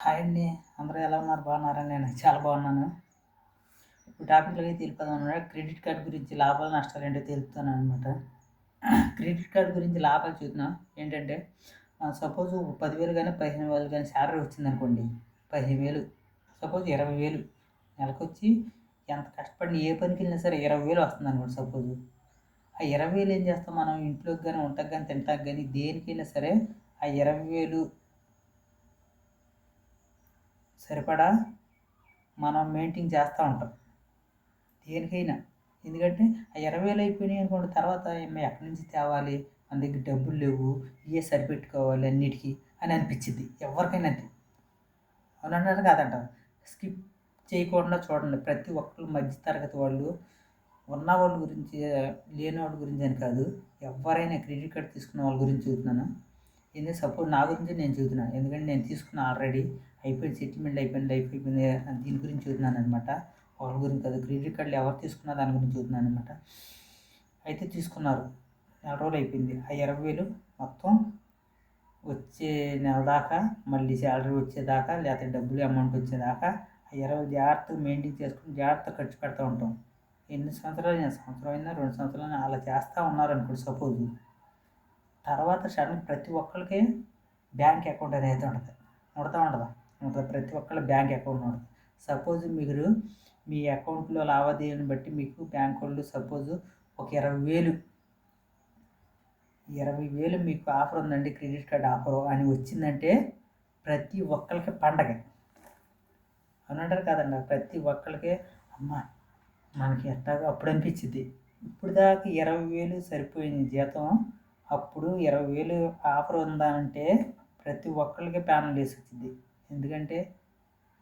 Hi అండి అందరూ ఎలా ఉన్నారు? బాగున్నారా నేను చాలా బాగున్నాను. ఇప్పుడు టాపిక్లోకి తెలుపుదాం అనమాట క్రెడిట్ కార్డ్ గురించి లాభాలు నష్టాలు ఏంటో తెలుపుతాను అనమాట క్రెడిట్ కార్డ్ గురించి లాభాలు చూద్దాం. ఏంటంటే సపోజ్ పదివేలు కానీ పదిహేను వేలు కానీ శాలరీ వచ్చిందనుకోండి పదిహేను వేలు. సపోజ్ ఇరవై వేలు. నెలకు వచ్చి ఎంత కష్టపడిన ఏ పనికి వెళ్ళినా సరే ఇరవై వేలు వస్తుంది అనుకోండి సపోజ్. ఆ ఇరవై వేలు ఏం చేస్తాం మనం? ఇంట్లోకి కానీ ఉంటాకి కానీ తింటాకి కానీ దేనికైనా సరే ఆ ఇరవై వేలు సరిపడా మనం మెయింటైన్ చేస్తూ ఉంటాం. దేనికైనా. ఎందుకంటే ఆ ఇరవై వేలు అయిపోయినాయి అనుకోండి తర్వాత ఏమో ఎక్కడి నుంచి తేవాలి? మన దగ్గర డబ్బులు లేవు ఇవే సరిపెట్టుకోవాలి అన్నిటికీ అని అనిపించింది. ఎవరికైనా అంతే అవునంటారు కాదంటారు. స్కిప్ చేయకుండా చూడండి. ప్రతి ఒక్కరు మధ్య తరగతి వాళ్ళు ఉన్న వాళ్ళ గురించి లేని వాళ్ళ గురించి అని కాదు. ఎవరైనా క్రెడిట్ కార్డ్ తీసుకున్న వాళ్ళ గురించి చూస్తున్నాను. ఎందుకంటే సపోజ్ నా గురించి నేను చూస్తున్నాను ఎందుకంటే నేను తీసుకున్న ఆల్రెడీ అయిపోయింది సెటిల్మెంట్ అయిపోయింది లైఫ్ అయిపోయింది. దీని గురించి చూస్తున్నాను అనమాట వాళ్ళ గురించి కాదు క్రెడిట్ కార్డులు ఎవరు తీసుకున్నా దాని గురించి చూస్తున్నాను అనమాట అయితే తీసుకున్నారు. నెల రోజులు అయిపోయింది. ఆ ఇరవై వేలు మొత్తం వచ్చే నెల దాకా మళ్ళీ శాలరీ వచ్చేదాకా లేకపోతే డబ్బులు అమౌంట్ వచ్చేదాకా ఆ ఇరవై జాగ్రత్తగా మెయింటైన్ చేసుకుని జాగ్రత్తగా ఖర్చు పెడతా ఉంటాం. ఎన్ని సంవత్సరాలు సంవత్సరం అయినా రెండు సంవత్సరాలు అలా చేస్తూ ఉన్నారనుకోండి సపోజ్ తర్వాత సడన్ ప్రతి ఒక్కరికి బ్యాంక్ అకౌంట్ అనేది ఉంటుంది. ఉండతా ఉండదా? ఉంటుంది ప్రతి ఒక్కళ్ళ బ్యాంక్ అకౌంట్ ఉంటుంది. సపోజ్ మీరు మీ అకౌంట్లో లావాదేవీని బట్టి మీకు బ్యాంక్ వాళ్ళు సపోజ్ ఒక ఇరవై వేలు ఇరవై వేలు మీకు ఆఫర్ ఉందండి క్రెడిట్ కార్డ్ ఆఫర్ అని వచ్చిందంటే ప్రతి ఒక్కరికి పండగ. అవునంటారు కదండి ప్రతి ఒక్కరికి అమ్మ మనకి ఎట్టాగా అప్పుడు అనిపించింది ఇప్పుడు దాకా ఇరవై వేలు సరిపోయింది జీతం అప్పుడు ఇరవై వేలు ఆఫర్ ఉందా అంటే ప్రతి ఒక్కరికి ప్యానల్ వేసి వచ్చింది. ఎందుకంటే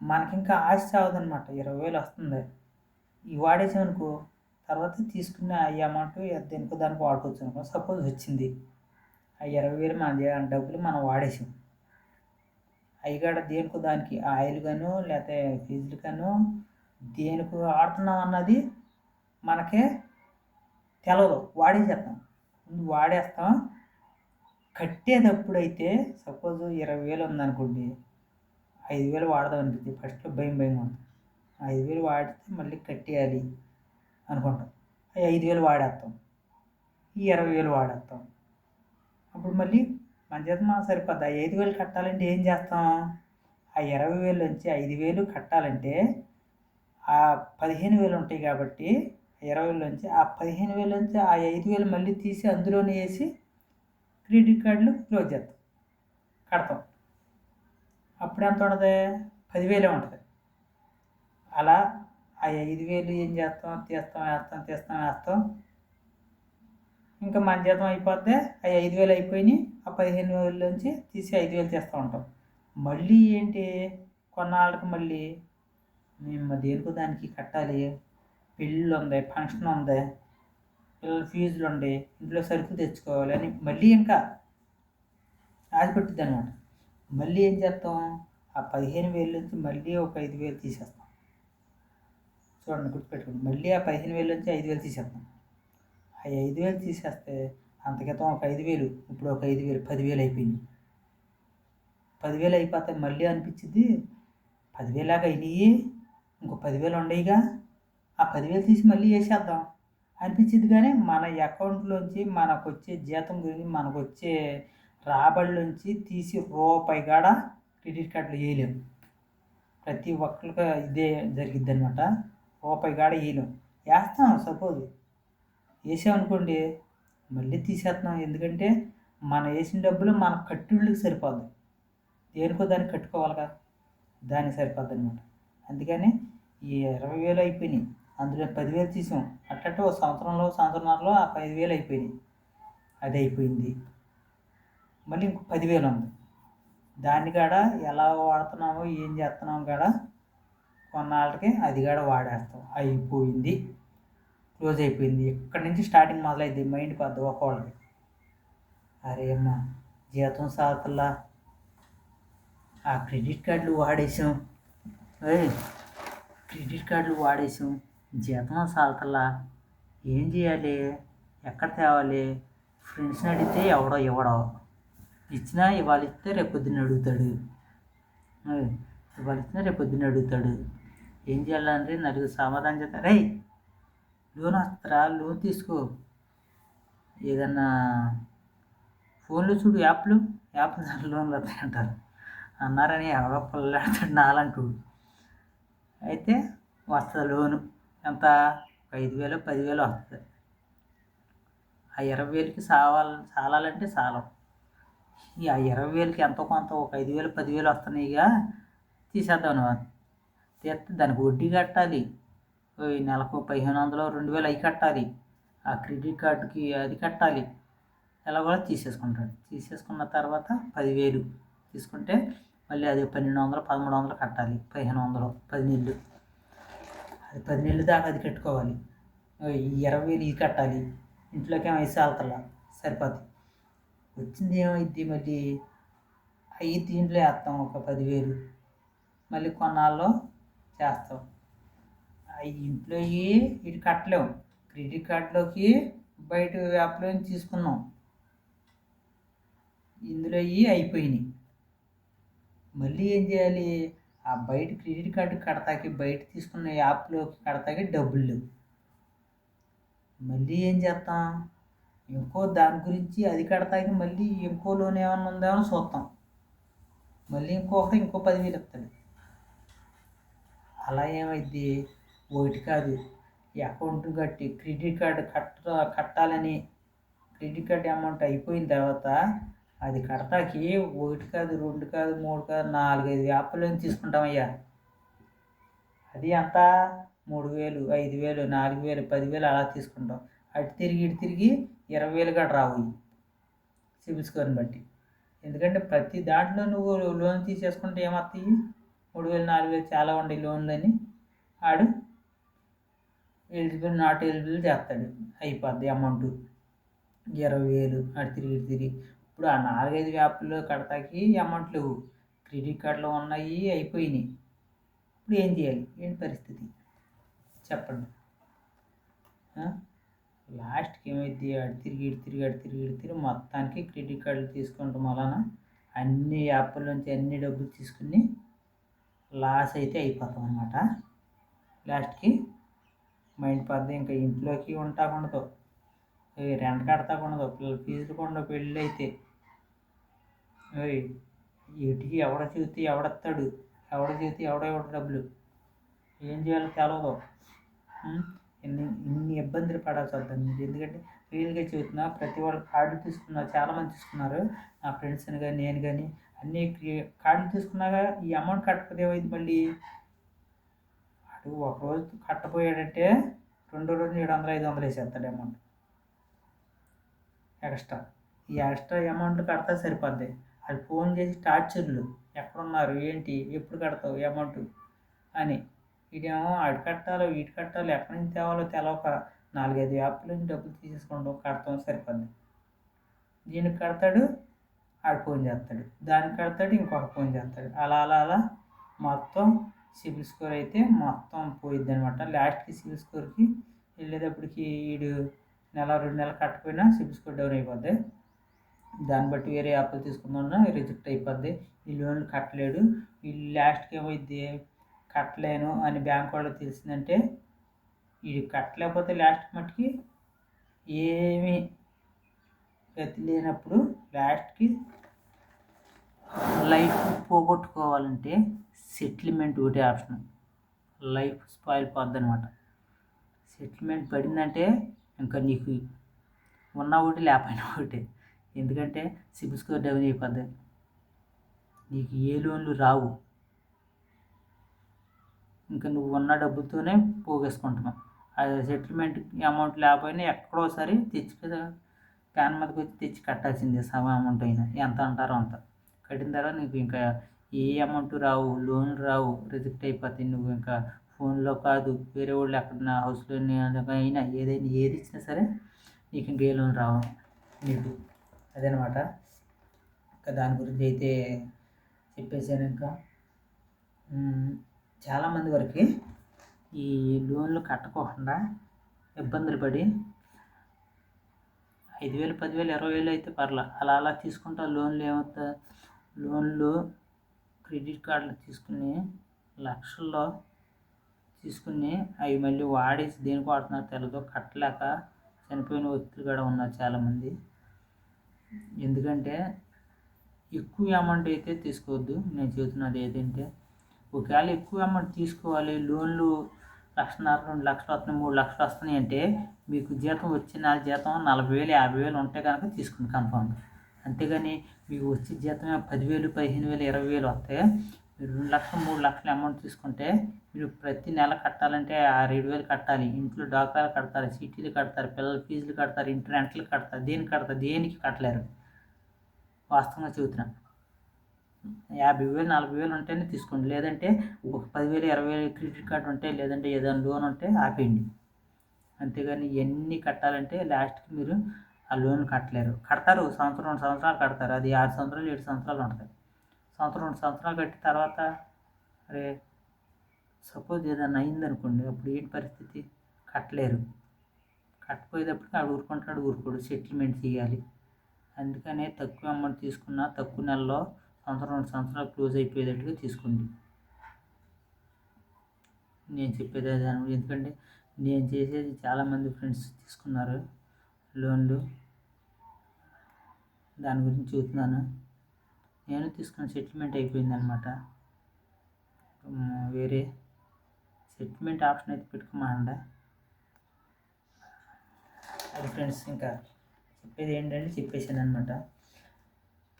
మనకి ఇంకా ఆశ చావదనమాట ఇరవై వేలు వస్తుంది. ఈ వాడేసామనుకో తర్వాత తీసుకున్న ఈ అమౌంట్ దేనికో దానికి వాడుకోవచ్చు అనుకో సపోజ్ వచ్చింది. ఆ ఇరవై వేలు మన డబ్బులు మనం వాడేసాం. అవి కూడా దేనికో దానికి ఆయిల్ గాను లేకపోతే ఫీజులు గాను దేనికి ఆడుతున్నాం అన్నది మనకే తెలవదు. వాడేసేస్తాం ముందు వాడేస్తాం. కట్టేటప్పుడు అయితే సపోజ్ ఇరవై వేలు ఉందనుకోండి ఐదు వేలు వాడదాం అనిపిస్తుంది ఫస్ట్లో భయం భయం ఉంటుంది ఐదు వేలు వాడితే మళ్ళీ కట్టేయాలి అనుకుంటాం. ఐదు వేలు వాడేస్తాం. ఈ ఇరవై వేలు వాడేస్తాం. అప్పుడు మళ్ళీ మన చేత మనం సరిపోద్ది. ఆ ఐదు వేలు కట్టాలంటే ఏం చేస్తాం? ఆ ఇరవై వేలు నుంచి ఐదు వేలు కట్టాలంటే ఆ పదిహేను వేలు ఉంటాయి కాబట్టి ఇరవై వేల నుంచి ఆ పదిహేను వేల నుంచి ఆ ఐదు వేలు మళ్ళీ తీసి అందులోనే వేసి క్రెడిట్ కార్డులు క్లోజ్ చేస్తాం. కడతాం. అప్పుడు ఎంత ఉంటుంది? పదివేలే ఉంటుంది. అలా ఆ ఐదు వేలు ఏం చేస్తాం? తీస్తాం వేస్తాం తీస్తాం వేస్తాం. ఇంకా మన జీతం అయిపోతే ఆ ఐదు వేలు అయిపోయినాయి. ఆ పదిహేను వేల నుంచి తీసి ఐదు వేలు తీస్తూ ఉంటాం. మళ్ళీ ఏంటి? కొన్నాళ్ళకి మళ్ళీ మేము దేనికో దానికి కట్టాలి. పెళ్ళిళ్ళు ఉంది ఫంక్షన్ ఉంది పిల్లల ఫీజులు ఉండి ఇంట్లో సరుకులు తెచ్చుకోవాలి అని మళ్ళీ ఇంకా ఆశపెట్టుద్ది అనమాట మళ్ళీ ఏం చేస్తాం? ఆ పదిహేను వేల నుంచి మళ్ళీ ఒక ఐదు వేలు తీసేస్తాం. చూడండి గుర్తుపెట్టుకోండి. మళ్ళీ ఆ పదిహేను వేల నుంచి ఐదు వేలు తీసేస్తాం. ఆ ఐదు వేలు తీసేస్తే అంత క్రితం ఒక ఐదు వేలు ఇప్పుడు ఒక ఐదు వేలు పదివేలు అయిపోయింది. పదివేలు అయిపోతే మళ్ళీ అనిపించింది పదివేలాగా అయినాయి ఇంకో పదివేలు ఉండయిగా. ఆ పదివేలు తీసి మళ్ళీ వేసేద్దాం అనిపించింది కానీ మన అకౌంట్లోంచి మనకు వచ్చే జీతం గురించి మనకు వచ్చే రాబడిలోంచి తీసి రూపాయి కాడ క్రెడిట్ కార్డులు వేయలేము ప్రతి ఒక్కరికి ఇదే జరిగిద్ది అనమాట రూపాయి కాడ వేయలేం. వేస్తాం సపోజ్. వేసామనుకోండి మళ్ళీ తీసేస్తున్నాం ఎందుకంటే మనం వేసిన డబ్బులు మన కట్టుళ్ళకి సరిపోద్ది. దేనికో దాన్ని కట్టుకోవాలి కదా దానికి సరిపోద్ది అనమాట అందుకని ఈ ఇరవై వేలు అయిపోయినాయి. అందులో పదివేలు తీసాం. అట్టట్టు ఒక సంవత్సరంలో సంవత్సరంలో ఆ పదివేలు అయిపోయినాయి. అది అయిపోయింది. మళ్ళీ ఇంకో పదివేలు ఉంది. దాన్ని కాడ ఎలా వాడుతున్నామో ఏం చేస్తున్నాం కాడ కొన్నాళ్ళకి అది కాడ వాడేస్తాం. అయిపోయింది. క్లోజ్ అయిపోయింది. ఇక్కడి నుంచి స్టార్టింగ్ మొదలైంది? మైండ్ పెద్ద ఒక్కోళ్ళకి అరే అమ్మా జీతం సాకుల్లా ఆ క్రెడిట్ కార్డులు వాడేసాం. క్రెడిట్ కార్డులు వాడేసాం. జీతం సాల్తలా? ఏం చేయాలి ఎక్కడ తేవాలి? ఫ్రెండ్స్ని అడిగితే ఎవడో ఇవ్వడో. ఇచ్చినా ఇవాళ ఇస్తే రేపు పొద్దున్న అడుగుతాడు. ఇవాళ ఇచ్చినా రేపు పొద్దున్న అడుగుతాడు. ఏం చేయాలంటే నలుగురు సమాధానం చెప్తారు. రే లోన్ వస్తారా? లోన్ తీసుకో. ఏదన్నా ఫోన్లో చూడు యాప్లు. యాప్ దాంట్లో లోన్లు వస్తాయి అంటారు అన్నారని ఎవడో పిల్లలాడతాడు నాలంటూ అయితే వస్తుంది లోను. ఎంత? ఒక ఐదు వేలు పదివేలు వస్తుంది. ఆ ఇరవై వేలకి సావాలి సాలాలంటే సాలం. ఈ ఆ ఇరవై వేలకి ఎంతో కొంత ఒక ఐదు వేలు పదివేలు వస్తున్నాయిగా తీసేద్దాం తీస్తే దానికి వడ్డీ కట్టాలి. ఓ నెలకు పదిహేను వందలు రెండు వేలు అవి కట్టాలి. ఆ క్రెడిట్ కార్డుకి అది కట్టాలి. ఎలా కూడా తీసేసుకుంటాడు. తీసేసుకున్న తర్వాత పదివేలు తీసుకుంటే మళ్ళీ అది పన్నెండు వందలు పదమూడు వందలు కట్టాలి. పదిహేను వందలు పది నెలలు. అది పది నెలలు దాకా అది కట్టుకోవాలి. ఇరవై వేలు ఇది కట్టాలి. ఇంట్లోకి ఏమో ఐదు సరిపోతుంది సరిపోద్ది. వచ్చింది ఏమైంది మళ్ళీ? అవి దీంట్లో వేస్తాం ఒక పదివేలు. మళ్ళీ కొన్నాళ్ళు చేస్తాం. అవి ఇంట్లో ఇటు కట్టలేము. క్రెడిట్ కార్డులోకి బయట యాప్లో తీసుకున్నాం. ఇందులో అయిపోయినాయి. మళ్ళీ ఏం చేయాలి? ఆ బయట క్రెడిట్ కార్డు కడతాకి బయట తీసుకున్న యాప్లోకి కడతాకి డబ్బులు లేవు. మళ్ళీ ఏం చేస్తాం ఇంకో దాని గురించి అది కడతాకి మళ్ళీ ఇంకో లోన్ ఏమైనా ఉందేమో చూస్తాం మళ్ళీ ఇంకొకటి ఇంకో పదివేలు ఇస్తాడు అలా ఏమైంది ఒకటి కాదు. ఈ అకౌంట్ కట్టి క్రెడిట్ కార్డు కట్ట కట్టాలని క్రెడిట్ కార్డు అమౌంట్ అయిపోయిన తర్వాత అది కడతాకి ఒకటి కాదు రెండు కాదు మూడు కాదు నాలుగైదు వ్యాపారం తీసుకుంటామయ్యా? అది అంతా మూడు వేలు ఐదు వేలు నాలుగు వేలు పదివేలు అలా తీసుకుంటాం. అటు తిరిగి ఇటు తిరిగి ఇరవై వేలు కూడా రావు సిబిల్ స్కోర్ని బట్టి. ఎందుకంటే ప్రతి దాంట్లో నువ్వు లోన్ తీసేసుకుంటే ఏమవుతాయి మూడు వేలు నాలుగు వేలు చాలా ఉండే లోన్లు అని ఆడు ఎలిజిబుల్ నాట్ ఎలిజిబుల్ చేస్తాడు. అయిపోద్ది అమౌంట్. ఇరవై వేలు అటు తిరిగి ఇటు తిరిగి. ఇప్పుడు ఆ నాలుగైదు యాప్లు కడతాకి అమౌంట్ లేవు క్రెడిట్ కార్డులో ఉన్నాయి అయిపోయినాయి. ఇప్పుడు ఏం చేయాలి? ఏంటి పరిస్థితి? చెప్పండి. లాస్ట్కి ఏమైంది అడి తిరిగి ఇడి తిరిగి అడి తిరిగి ఇడి తిరిగి మొత్తానికి క్రెడిట్ కార్డులు తీసుకుంటాం వలన అన్ని యాప్ల నుంచి అన్ని డబ్బులు తీసుకుని లాస్ అయితే అయిపోతాం అనమాట లాస్ట్కి మైండ్ పద్ద. ఇంకా ఇంట్లోకి ఉంటాకుండదు రెంట్ కడతాకుండదు పిల్లల ఫీజులు కొండ పెళ్ళి అయితే ఓయ్ ఎవడ చూస్తే ఎవడెత్తాడు? ఎవడ చూస్తే ఎవడ ఎవడ డబ్బులు? ఏం చేయాలో తెలవదు. ఇన్ని ఇన్ని ఇబ్బందులు పడాల్సి వద్దండి ఎందుకంటే రియల్గా చెబుతున్నా ప్రతి వాళ్ళు కార్డులు తీసుకున్నారు చాలామంది తీసుకున్నారు. నా ఫ్రెండ్స్ని కానీ నేను కానీ అన్ని కార్డులు తీసుకున్నాక ఈ అమౌంట్ కట్టకపోతే ఏమైంది మళ్ళీ? అటు ఒక రోజు కట్టపోయాడంటే రెండో రోజు ఏడు వందలు ఐదు వందలు వేసేస్తాడు అమౌంట్. ఎక్స్ట్రా. ఈ ఎక్స్ట్రా అమౌంట్ కడతా సరిపోద్ది. అది ఫోన్ చేసి టార్చర్లు. ఎక్కడున్నారు? ఏంటి? ఎప్పుడు కడతావు? అమౌంట్? అని. ఇదేమో అటు కట్టాలో ఇటు కట్టాలో ఎక్కడి నుంచి తేవాలో తెలవక నాలుగైదు యాప్ల నుంచి డబ్బులు తీసేసుకుంటాం కడతాం సరిపోద్ది. దీనికి కడతాడు ఆడు ఫోన్ చేస్తాడు. దానికి కడతాడు ఇంకొక ఫోన్ చేస్తాడు. అలా అలా అలా మొత్తం సిబిల్ స్కోర్ అయితే మొత్తం పోయిద్ది అనమాట లాస్ట్కి సిబిల్ స్కోర్కి వెళ్ళేటప్పటికి వీడు నెల రెండు నెలలు కట్టకపోయినా సిబిల్ స్కోర్ డౌన్ అయిపోద్ది. దాన్ని బట్టి వేరే యాప్లు తీసుకుందామన్నా రిజెక్ట్ అయిపోద్ది. ఈ లోన్లు కట్టలేడు. ఈ లాస్ట్కి ఏమైద్ది కట్టలేను అని బ్యాంక్ వాళ్ళకి తెలిసిందంటే ఇది కట్టలేకపోతే లాస్ట్ మట్టుకి ఏమీ గతి లేనప్పుడు లాస్ట్కి లైఫ్ పోగొట్టుకోవాలంటే సెటిల్మెంట్ ఒకటే ఆప్షన్. లైఫ్ స్పాయిల్ పోద్ది అనమాట సెటిల్మెంట్ పడిందంటే ఇంకా నీకు ఉన్న ఒకటి లేకపోయినా ఒకటి. ఎందుకంటే సిబిల్ స్కోర్ డౌన్ అయిపోద్ది నీకు ఏ లోన్లు రావు. ఇంకా నువ్వు ఉన్న డబ్బుతోనే పోగేసుకుంటున్నావు. అది సెటిల్మెంట్ అమౌంట్ లేకపోయినా ఎక్కడోసారి తెచ్చి ప్యాన్ మీదకి వచ్చి తెచ్చి కట్టాల్సిందే సమ అమౌంట్ అయినా. ఎంత అంటారో అంత. కట్టిన తర్వాత నీకు ఇంకా ఏ అమౌంట్ రావు లోన్ రావు రిజెక్ట్ అయిపోతాయి నువ్వు ఇంకా ఫోన్లో కాదు వేరే వాళ్ళు ఎక్కడ హౌస్లో అయినా ఏదైనా ఏది ఇచ్చినా సరే నీకు ఇంకే లోన్ రావు. నీకు అదనమాట. ఇంకా దాని గురించి అయితే చెప్పేసాను ఇంకా. చాలామంది వరకు ఈ లోన్లు కట్టకోకుండా ఇబ్బందులు పడి ఐదు వేలు పదివేలు ఇరవై వేలు అయితే పర్లా. అలా అలా తీసుకుంటా లోన్లు ఏమవుతా లోన్లు క్రెడిట్ కార్డులు తీసుకుని లక్షల్లో తీసుకుని అవి మళ్ళీ వాడేసి దేనికి వాడుతున్నారు తెలదో కట్టలేక చనిపోయిన వ్యక్తులు కూడా ఉన్నారు చాలామంది. ఎందుకంటే ఎక్కువ అమౌంట్ అయితే తీసుకోవద్దు. నేను చెబుతున్నది ఏదంటే ఒకవేళ ఎక్కువ అమౌంట్ తీసుకోవాలి లోన్లు లక్షన్నర రెండు లక్షలు వస్తున్నాయి మూడు లక్షలు వస్తున్నాయి అంటే మీకు జీతం వచ్చే నెల జీతం నలభై వేలు యాభై వేలు ఉంటే కనుక తీసుకుని కన్ఫామ్ అంతేగాని మీకు వచ్చే జీతం పదివేలు పదిహేను వేలు ఇరవై వేలు వస్తే మీరు రెండు లక్షలు మూడు లక్షలు అమౌంట్ తీసుకుంటే మీరు ప్రతి నెల కట్టాలంటే ఆరు ఏడు వేలు కట్టాలి. ఇంట్లో డాక్టర్లు కడతారు సిటీలు కడతారు పిల్లల ఫీజులు కడతారు ఇంటి రెంట్లు కడతారు దేనికి కడతారు దేనికి కట్టలేరు. వాస్తవంగా చెబుతున్నా యాభై వేలు నలభై వేలు ఉంటేనే తీసుకోండి. లేదంటే ఒక పదివేలు ఇరవై వేలు క్రెడిట్ కార్డు ఉంటే లేదంటే ఏదైనా లోన్ ఉంటే ఆపేయండి. అంతేగాని ఎన్ని కట్టాలంటే లాస్ట్కి మీరు ఆ లోన్ కట్టలేరు. కడతారు సంవత్సరం రెండు సంవత్సరాలు కడతారు. అది ఆరు సంవత్సరాలు ఏడు సంవత్సరాలు ఉంటుంది. సంవత్సరం రెండు సంవత్సరాలు కట్టిన తర్వాత అరే సపోజ్ ఏదైనా అయిందనుకోండి అప్పుడు ఏంటి పరిస్థితి? కట్టలేరు. కట్టపోయేటప్పటికి ఆడు ఊరుకుంటాడు ఊరుకోడు. సెటిల్మెంట్ చేయాలి. అందుకనే తక్కువ అమౌంట్ తీసుకున్న తక్కువ నెలలో సంవత్సరం రెండు సంవత్సరాలు క్లోజ్ అయిపోయేటట్టుగా తీసుకోండి. నేను చెప్పేది అదే ఎందుకంటే నేను చేసేది చాలామంది ఫ్రెండ్స్ తీసుకున్నారు లోన్లు దాని గురించి చూస్తున్నాను. నేను తీసుకున్న సెటిల్మెంట్ అయిపోయింది అనమాట వేరే సెటిల్మెంట్ ఆప్షన్ అయితే పెట్టుకోమండ అది ఫ్రెండ్స్ ఇంకా చెప్పేది ఏంటంటే చెప్పేసాను అనమాట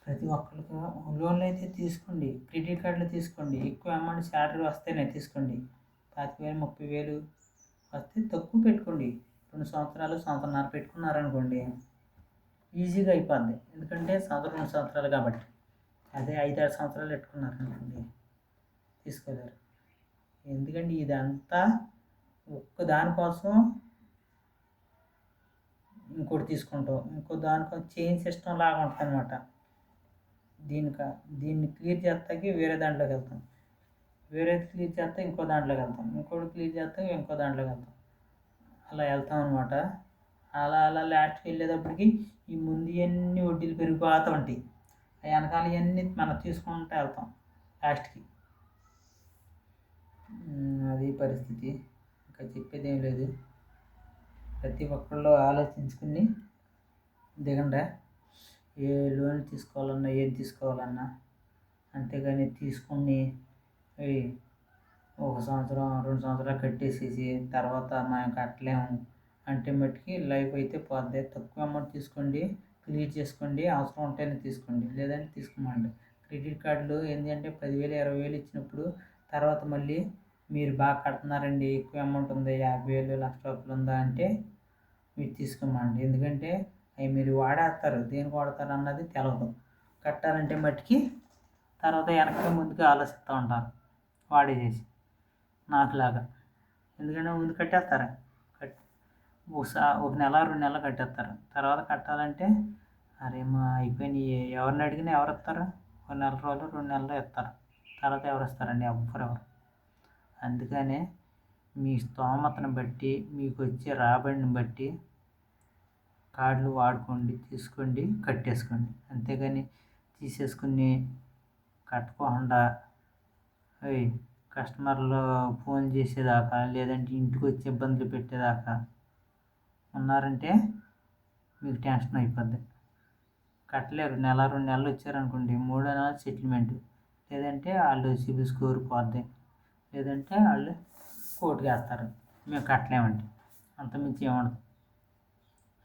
ప్రతి ఒక్కరికి లోన్లు అయితే తీసుకోండి క్రెడిట్ కార్డులు తీసుకోండి ఎక్కువ అమౌంట్ శాలరీ వస్తేనే తీసుకోండి. పాతిక వేలు ముప్పై వేలు వస్తే తక్కువ పెట్టుకోండి. రెండు సంవత్సరాలు సంవత్సరాలు పెట్టుకున్నారనుకోండి ఈజీగా అయిపోద్ది. ఎందుకంటే సంవత్సరం రెండు సంవత్సరాలు కాబట్టి. అదే ఐదారు సంవత్సరాలు పెట్టుకున్నారు అండి తీసుకోలేరు. ఎందుకంటే ఇదంతా ఒక్క దానికోసం ఇంకోటి తీసుకుంటాం ఇంకో దానికో చైన్ సిస్టమ్ లాగా ఉంటుంది అనమాట దీనిక దీన్ని క్లియర్ చేస్తాకి వేరే దాంట్లోకి వెళ్తాం. వేరే క్లియర్ చేస్తే ఇంకో దాంట్లోకి వెళ్తాం. ఇంకోటి క్లియర్ చేస్తే ఇంకో దాంట్లోకి వెళ్తాం. అలా వెళ్తాం అనమాట అలా అలా లాస్ట్కి వెళ్ళేటప్పటికి ఈ ముందు అన్ని వడ్డీలు పెరిగిపోతూ ఉంటాయి. ఆ వెనకాల ఇవన్నీ మనం తీసుకుంటూ వెళ్తాం లాస్ట్కి. అది పరిస్థితి. ఇంకా చెప్పేది ఏం లేదు. ప్రతి ఒక్కళ్ళు ఆలోచించుకుని దిగండా. ఏ లోన్ తీసుకోవాలన్నా ఏం తీసుకోవాలన్నా అంతేగాని తీసుకుని ఒక సంవత్సరం రెండు సంవత్సరాలు కట్టేసేసి తర్వాత మనం కట్టలేము అంటే మట్టుకి లైఫ్ అయితే పోద్ది. తక్కువ అమౌంట్ తీసుకోండి. క్లియర్ చేసుకోండి అవసరం ఉంటేనే తీసుకోండి లేదంటే తీసుకోమండి. క్రెడిట్ కార్డులు ఏంటంటే పదివేలు ఇరవై వేలు ఇచ్చినప్పుడు తర్వాత మళ్ళీ మీరు బాగా కడుతున్నారండి ఎక్కువ అమౌంట్ ఉంది యాభై వేలు లక్ష రూపాయలు ఉందా అంటే మీరు తీసుకోమండి. ఎందుకంటే అవి మీరు వాడేస్తారు దేనికి వాడతారు అన్నది తెలవదు. కట్టాలంటే మట్టికి తర్వాత వెనక్కి ముందుకు ఆలోచిస్తూ ఉంటారు వాడేసేసి. నాకులాగా. ఎందుకంటే ముందు కట్టేస్తారు? ఒకసా ఒకసారి ఒక నెల రెండు నెలలు కట్టేస్తారు. తర్వాత కట్టాలంటే అరే మా అయిపోయినాయి ఎవరిని అడిగినా ఎవరు ఇస్తారు? ఒక నెల రోజులు రెండు నెలలు ఇస్తారు. తర్వాత ఎవరు ఇస్తారండి? ఎవ్వరు ఎవరు? అందుకనే మీ స్తోమతను బట్టి మీకు వచ్చే రాబడిని బట్టి కార్డులు వాడుకోండి తీసుకోండి కట్టేసుకోండి. అంతేగాని తీసేసుకుని కట్టుకోకుండా కస్టమర్లు ఫోన్ చేసేదాకా లేదంటే ఇంటికి వచ్చి ఇబ్బందులు పెట్టేదాకా ఉన్నారంటే మీకు టెన్షన్ అయిపోద్ది. కట్టలేరు. నెల రెండు నెలలు వచ్చారనుకోండి మూడో నెల సెటిల్మెంట్. లేదంటే వాళ్ళు సిబిల్ స్కోర్ పోద్ది. లేదంటే వాళ్ళు కోర్టుకి వేస్తారు. మేము కట్టలేమండి. అంత మించి ఏముండదు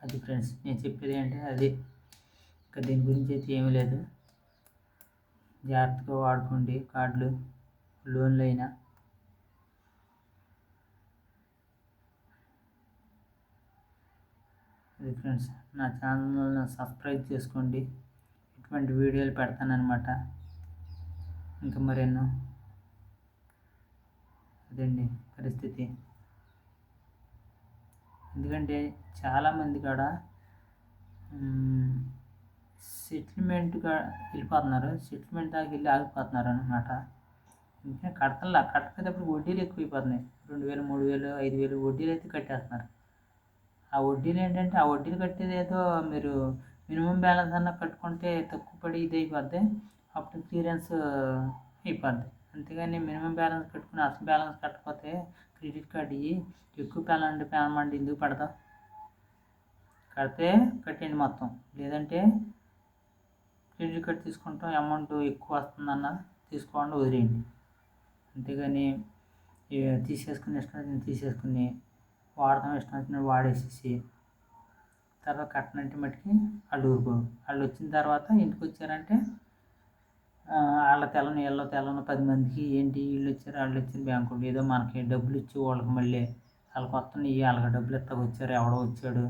అది ఫ్రెండ్స్ నేను చెప్పేది ఏంటి? అది ఇంకా దీని గురించి అయితే ఏమీ లేదు. జాగ్రత్తగా వాడుకోండి. కార్డులు లోన్లు అయినా. అది ఫ్రెండ్స్ నా ఛానల్ని సబ్స్క్రైబ్ చేసుకోండి. ఇటువంటి వీడియోలు పెడతానన్నమాట. ఇంకా మరెన్నో? అదండి పరిస్థితి. ఎందుకంటే చాలామంది కాడ సెటిల్మెంట్గా వెళ్ళిపోతున్నారు. సెటిల్మెంట్ దాకా వెళ్ళి ఆగిపోతున్నారు అనమాట ఇంకా కడతల్లా? కట్టకపోయేటప్పుడు వడ్డీలు ఎక్కువైపోతున్నాయి. రెండు వేలు మూడు వేలు ఐదు వేలు వడ్డీలు అయితే కట్టేస్తున్నారు. ఆ వడ్డీలు ఏంటంటే ఆ వడ్డీలు కట్టేది ఏదో మీరు మినిమం బ్యాలెన్స్ అన్న కట్టుకుంటే తక్కువ పడి ఇది అయిపోద్ది. అప్పుడు క్లియరెన్స్ అయిపోద్ది. అంతేగాని మినిమం బ్యాలెన్స్ కట్టుకుని అసలు బ్యాలెన్స్ కట్టకపోతే క్రెడిట్ కార్డు ఇవి ఎక్కువ పేమెంట్ పేమెంట్ ఎందుకు పడతావు కడితే కట్టండి మొత్తం. లేదంటే క్రెడిట్ కార్డు తీసుకుంటాం అమౌంట్ ఎక్కువ వస్తుందన్న తీసుకోండి వదిలేయండి. అంతేగాని తీసేసుకుని ఇష్టం తీసేసుకుని వాడతాం ఇష్టం వచ్చినట్టు వాడేసేసి తర్వాత కట్టనంటే మట్టుకి వాళ్ళు ఊరుకోరు వాళ్ళు వచ్చిన తర్వాత ఇంటికి వచ్చారంటే వాళ్ళ తెల్లని వీళ్ళ తెల్లని పది మందికి ఏంటి వీళ్ళు వచ్చారు వాళ్ళు వచ్చిన బ్యాంకులు. ఏదో మనకి డబ్బులు ఇచ్చి వాళ్ళకి మళ్ళీ వాళ్ళకి వస్తున్నాయి వాళ్ళకి డబ్బులు ఎత్తాక వచ్చారు ఎవడో వచ్చాడు.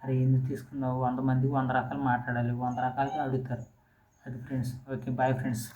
అరే ఎందుకు తీసుకున్నావు? వంద మందికి వంద రకాలు మాట్లాడాలి. వంద రకాలుగా అడుగుతారు. అది ఫ్రెండ్స్ ఓకే బాయ్ ఫ్రెండ్స్